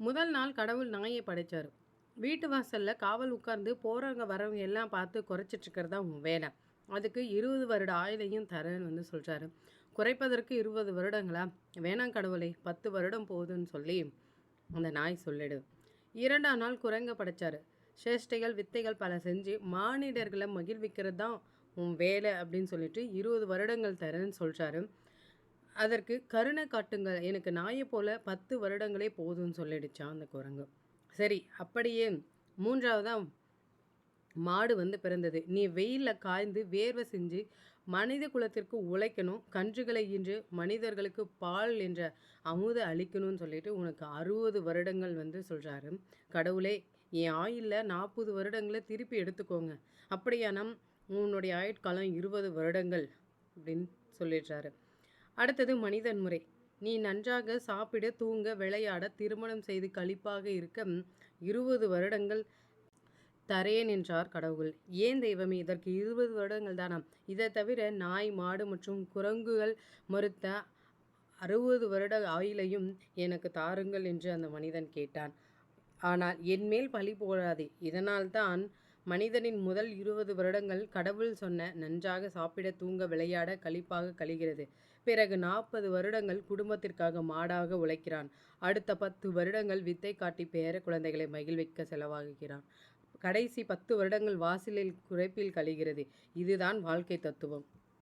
முதல் நாள் கடவுள் நாயை படைச்சார். வீட்டு வாசலில் காவல் உட்கார்ந்து போகிறவங்க வரவங்க எல்லாம் பார்த்து குறைச்சிட்ருக்கிறது தான் உன் வேலை. அதுக்கு இருபது வருட ஆயுளையும் தரேன்னு வந்து சொல்கிறாரு குறைப்பதற்கு இருபது வருடங்களா? வேணாம் கடவுளை பத்து வருடம் போகுதுன்னு சொல்லி அந்த நாய் சொல்லிடு இரண்டாம் நாள் குரங்க படைச்சார். சேஷ்டைகள் வித்தைகள் பல செஞ்சு மானிடர்களை மகிழ்விக்கிறது தான் உன் வேலை அப்படின்னு சொல்லிட்டு இருபது வருடங்கள் தரேன்னு சொல்கிறாரு அதற்கு கருணை காட்டுங்கள். எனக்கு நாயை போல பத்து வருடங்களே போதும்னு சொல்லிடுச்சான் அந்த குரங்கு. சரி அப்படியே மூன்றாவதாக மாடு வந்து பிறந்தது. நீ வெயிலில் காய்ந்து வேர்வை செஞ்சு மனித குலத்திற்கு உழைக்கணும். கன்றுகளை இன்று மனிதர்களுக்கு பால் என்ற அமுத அளிக்கணும்னு சொல்லிட்டு உனக்கு அறுபது வருடங்கள் வந்து சொல்கிறாரு கடவுளே என் ஆயுளில் நாற்பது வருடங்களை திருப்பி எடுத்துக்கோங்க. அப்படியானம் உன்னுடைய ஆயுட்காலம் இருபது வருடங்கள் அப்படின்னு சொல்லிடுறாரு. அடுத்தது மனிதன் முறை. நீ நன்றாக சாப்பிட தூங்க விளையாட திருமணம் செய்து கழிப்பாக இருக்க இருபது வருடங்கள் தரேன் என்றார் கடவுள். ஏன் தெய்வமே இதற்கு இருபது வருடங்கள் தானாம் இதை தவிர நாய் மாடு மற்றும் குரங்குகள் மறுத்த அறுபது வருட ஆயுளையும் எனக்கு தாருங்கள் என்று அந்த மனிதன் கேட்டான். ஆனால் என்மேல் பழி போடாதே. இதனால்தான் மனிதனின் முதல் இருபது வருடங்கள் கடவுள் சொன்ன நன்றாக சாப்பிட தூங்க விளையாட கழிப்பாக கழிகிறது. பிறகு நாற்பது வருடங்கள் குடும்பத்திற்காக மாடாக உழைக்கிறான். அடுத்த பத்து வருடங்கள் வித்தை காட்டி பேர குழந்தைகளை மகிழ்விக்க செலவாகுகிறான். கடைசி பத்து வருடங்கள் வாசலில் குறைப்பில் கழிகிறது. இதுதான் வாழ்க்கை தத்துவம்.